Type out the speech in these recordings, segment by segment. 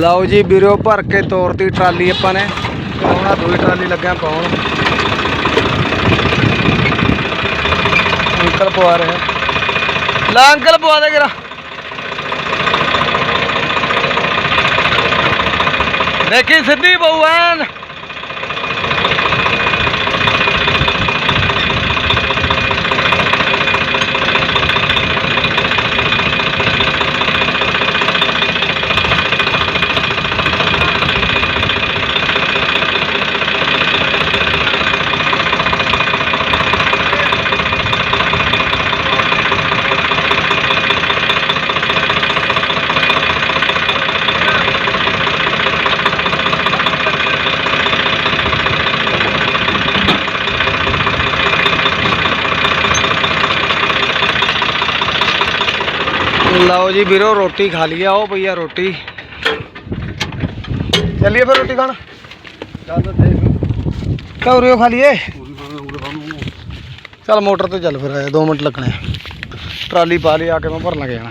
ਲਓ ਜੀ ਵੀਰੋ, ਭਰ ਕੇ ਤੋਰਤੀ ਟਰਾਲੀ ਆਪਾਂ ਨੇ। ਤੇ ਹੁਣ ਦੂਜੀ ਟਰਾਲੀ ਲੱਗਿਆ ਪਾਉਣ। ਅੰਕਲ ਪਵਾ ਰਿਹਾ ਲਾ ਅੰਕਲ ਪਵਾ ਦੇ ਜਰਾ। ਦੇਖੀ ਸਿੱਧੀ ਬਹੂਆਨ ਲਓ ਜੀ ਵੀਰੋ ਰੋਟੀ ਖਾ ਲਈ ਆ ਉਹ ਪਈ ਆ ਰੋਟੀ। ਚੱਲੀਏ ਫਿਰ ਰੋਟੀ ਖਾਣ? ਚੱਲ ਦੇਖ। ਕਾ ਉਰੇ ਖਾ ਲਈਏ। ਚੱਲ ਮੋਟਰ ਤੇ ਚੱਲ ਫਿਰ ਆਇਆ 2 ਮਿੰਟ ਲੱਗਣੇ ਟਰਾਲੀ ਪਾ ਲਈ ਆ ਕੇ ਮੈਂ ਭਰਨ ਲੱਗ ਜਾਣਾ।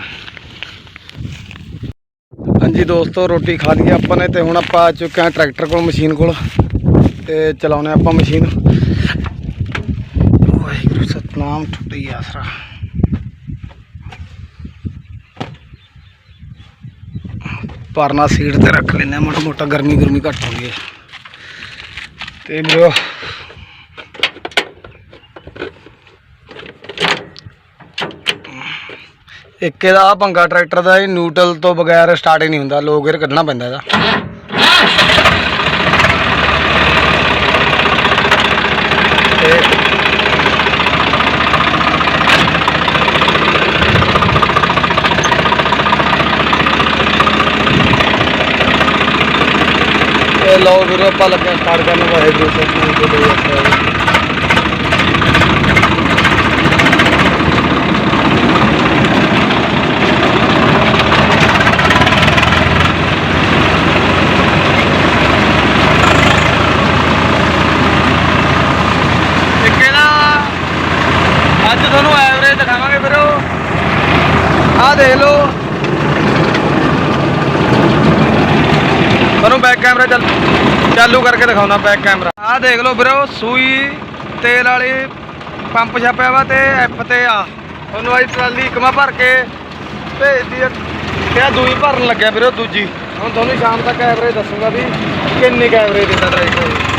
ਹਾਂਜੀ ਦੋਸਤੋ ਰੋਟੀ ਖਾ ਲਈ ਆਪਾਂ ਨੇ ਤੇ ਹੁਣ ਆਪਾਂ ਆ ਚੁੱਕੇ ਹਾਂ ਟਰੈਕਟਰ ਕੋਲ ਮਸ਼ੀਨ ਕੋਲ। ਤੇ ਚਲਾਉਨੇ ਆਪਾਂ ਮਸ਼ੀਨ। ਵਾਹਿਗੁਰੂ ਸਤਨਾਮ ਟੁੱਟੀ ਆਸਰਾ। ਪਰਨਾ ਸੀਟ ਤੇ ਰੱਖ ਲੈਂਦੇ ਆ ਮੋਟਾ ਮੋਟਾ ਗਰਮੀ ਗਰਮੀ ਘੱਟ ਹੁੰਦੀ ਹੈ। ਤੇ ਵੀਰੋ, ਇੱਕ ਇਹਦਾ ਆਹ ਪੰਗਾ ਟਰੈਕਟਰ ਦਾ ਇਹ ਨਿਊਟਰਲ ਤੋਂ ਬਗੈਰ ਸਟਾਰਟ ਹੀ ਨਹੀਂ ਹੁੰਦਾ ਲੋ ਗੇਅਰ ਕੱਢਣਾ ਪੈਂਦਾ ਇਹਦਾ। ਤੇ ਲਓ ਵੀਰੋ, ਆਪਾਂ ਲੱਗੇ ਸਟਾਰਟ ਕਰਨ ਵਾਹਿਗੁਰੂ ਸਤਿਨਾਮ ਜੀ ਦੇ ਵਾਸਤੇ ਇੱਕ ਅੱਜ ਤੁਹਾਨੂੰ ਐਵਰੇਜ ਦਿਖਾਵਾਂਗੇ ਵੀਰੋ। ਆਹ ਦੇਖ ਲਓ। ਤੁਹਾਨੂੰ ਬੈਕ ਕੈਮਰਾ ਚੱਲ, ਚਾਲੂ ਕਰਕੇ ਦਿਖਾਉਣਾ ਬੈਕ ਕੈਮਰਾ ਆਹ ਦੇਖ ਲਓ ਵੀਰੋ, ਸੂਈ ਤੇਲ ਵਾਲੀ ਪੰਪ ਛਾਪਿਆ ਵਾ ਤੇ ਐਫ ਤੇ ਆ। ਤੁਹਾਨੂੰ ਆਈ ਟਰਾਲੀ ਇੱਕ ਮੈਂ ਭਰ ਕੇ ਭੇਜਦੀ ਆ। ਤੇ ਆ ਦੂਈ ਭਰਨ ਲੱਗਿਆ ਵੀਰੋ, ਦੂਜੀ। ਹੁਣ ਤੁਹਾਨੂੰ ਸ਼ਾਮ ਤੱਕ ਐਵਰੇਜ ਦੱਸੂਗਾ ਵੀ ਕਿੰਨੀ ਕੁ ਐਵਰੇਜ ਦਿੰਦਾ ਟਰੈਕਟਰ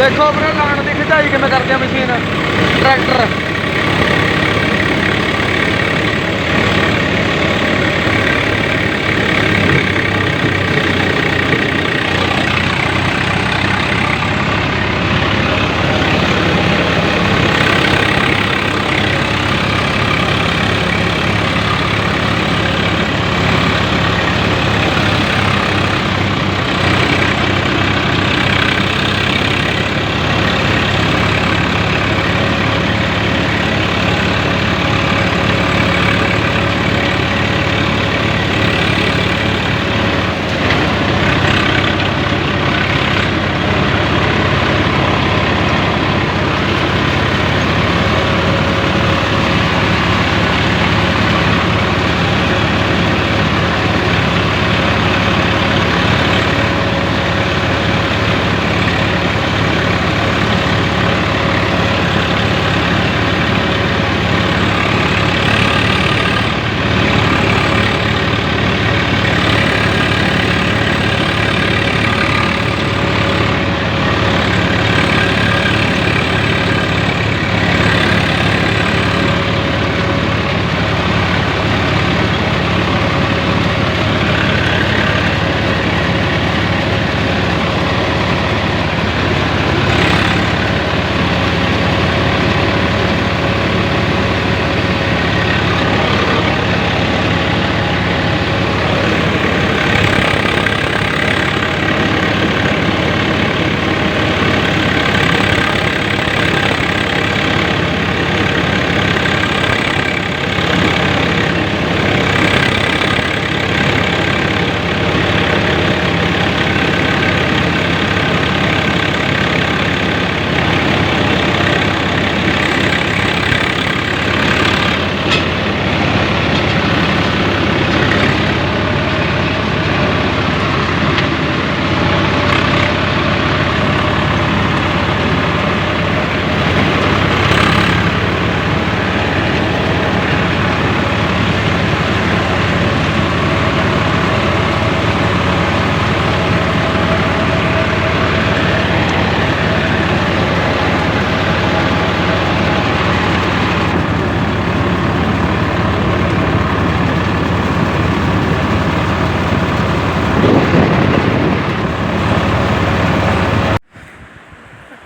ਦੇਖੋ ਵੀਰੇ ਲਾਣ ਦੀ ਖਿਚਾਈ ਕਿਵੇਂ ਕਰਦੇ ਆ ਮਸ਼ੀਨ? ਟਰੈਕਟਰ।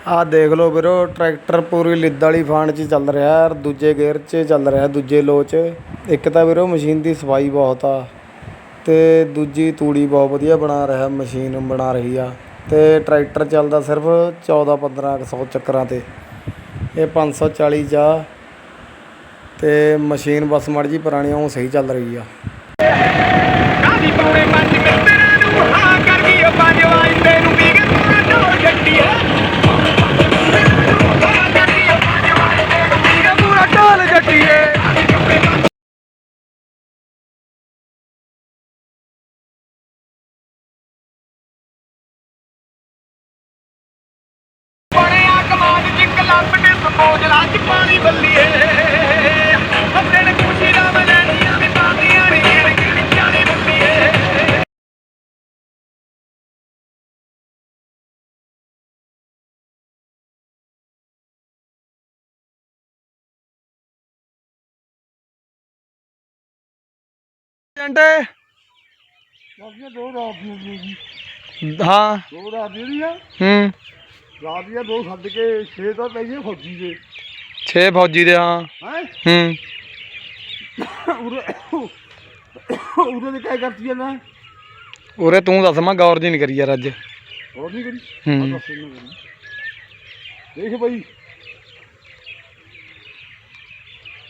ਆਹ ਦੇਖ ਲਓ ਵੀਰੋ, ਟਰੈਕਟਰ ਪੂਰੀ ਲਿੱਦ ਵਾਲੀ ਫਾਂਡ 'ਚ ਚੱਲ ਰਿਹਾ ਦੂਜੇ ਗੇਅਰ 'ਚ ਚੱਲ ਰਿਹਾ ਦੂਜੇ ਲੋ 'ਚ। ਇੱਕ ਤਾਂ ਵੀਰੋ ਮਸ਼ੀਨ ਦੀ ਸਫ਼ਾਈ ਬਹੁਤ ਆ ਤੇ ਦੂਜੀ ਤੂੜੀ ਬਹੁਤ ਵਧੀਆ ਬਣਾ ਰਿਹਾ, ਮਸ਼ੀਨ ਬਣਾ ਰਹੀ ਆ। ਤੇ ਟਰੈਕਟਰ ਚੱਲਦਾ ਸਿਰਫ 14 15 100 ਚੱਕਰਾਂ ਤੇ। ਇਹ 540 ਚ ਆ ਤੇ ਮਸ਼ੀਨ ਬਸ ਮੜ ਜੀ ਪੁਰਾਣੀ ਉਹ ਸਹੀ ਚੱਲ ਰਹੀ ਆ। ਕਾਦੀ ਪੌਣੇ ਪੰਜ ਮਿੰਟਾਂ ਨੂੰ ਹਾਂ ਕਰ ਗਈ ਉਹ ਪੰਜ ਪੂਰਾ ਜੰਟੇ ਬਾਕੀ ਦੋ ਰਾਤ ਜੀ ਹਾਂ ਦੋ ਰਾਤ ਦੀਆਂ ਹੂੰ। ਰਾਤ ਦੀਆਂ ਦੋ ਛੱਡ ਕੇ 6 ਤਾਂ ਪੈ ਗਏ ਫੌਜੀ ਦੇ। 6 ਫੌਜੀ ਦੇ ਹਾਂ। ਹੈ? ਉਰੇ ਉਰੇ ਦੇ ਕਿਆ ਕਰਤੀ ਨਾ ਉਰੇ ਤੂੰ ਦੱਸ ਮੈਂ ਗੌਰ ਜੀ ਨਹੀਂ ਕਰੀ ਯਾਰ ਅੱਜ। ਹੋਰ ਨਹੀਂ ਕਰੀ? ਹੂੰ। ਆਹ ਦੱਸ ਇਹਨੂੰ ਕਰੀ। ਦੇਖ ਬਈ।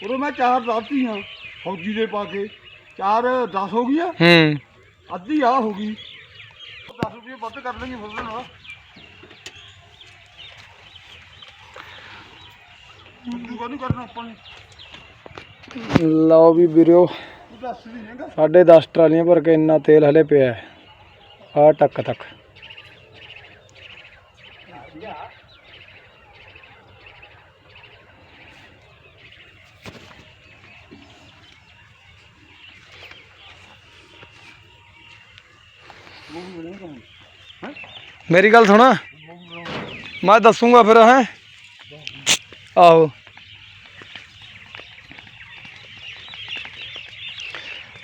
ਉਰੇ ਮੈਂ ਚਾਰ ਰਾਤੀ ਹਾਂ ਫੌਜੀ ਦੇ ਪਾ ਕੇ। ਚਾਰ 10 ਹੋ ਗਈਆਂ ਹੂੰ। ਅੱਧੀ ਆ ਹੋ ਗਈ। 10 ਰੁਪਏ ਵੱਧ ਕਰ ਲੈਣੀ ਫਸਲ ਨਾਲ। ਤੂੰ ਕਾਹਨੂੰ ਕਰਨਾ ਆਪਾਂ ਨੇ। ਲਓ ਵੀ ਵੀਰੋ ਤੂੰ ਦੱਸ ਨਹੀਂ ਹੈਗਾ। ਸਾਢੇ 10 ਟਰਾਲੀਆਂ ਭਰ ਕੇ ਇੰਨਾ ਤੇਲ ਹਲੇ ਪਿਆ ਆ ਟੱਕ ਤੱਕ। ਮੇਰੀ ਗੱਲ ਸੁਣ। ਮੈਂ ਦੱਸੂਗਾ ਫਿਰ, ਹੈ? ਆਹੋ।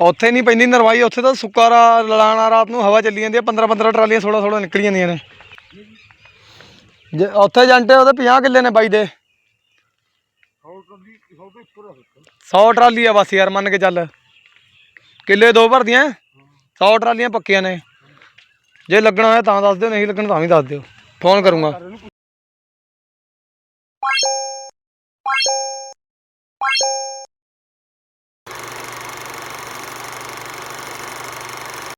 ਉੱਥੇ ਨਹੀਂ ਪੈਂਦੀ ਨਰਵਾਈ, ਉੱਥੇ ਤਾਂ ਸੁੱਕਾ ਰਾ ਰਾਤ ਨੂੰ ਹਵਾ ਚੱਲੀ ਜਾਂਦੀ ਹੈ 15 15 ਟਰਾਲੀਆਂ 16 16 ਨਿਕਲ ਜਾਂਦੀਆਂ ਨੇ। ਜੇ ਉੱਥੇ ਜੰਟੇ ਉਹਦੇ 50 ਕਿੱਲੇ ਨੇ ਬਾਈ ਦੇ। 100 ਟਰਾਲੀ ਆ ਬਸ ਯਾਰ, ਮੰਨ ਕੇ ਚੱਲ। ਕਿੱਲੇ ਦੋ ਭਰਦੀਆਂ 100 ਟਰਾਲੀਆਂ ਪੱਕੀਆਂ ਨੇ। ਜੇ ਲੱਗਣਾ ਹੋਇਆ ਤਾਂ ਦੱਸ ਦਿਓ ਨਹੀਂ ਲੱਗਣਾ ਤਾਂ ਵੀ ਦੱਸ ਦਿਓ। ਫੋਨ ਕਰੂੰਗਾ।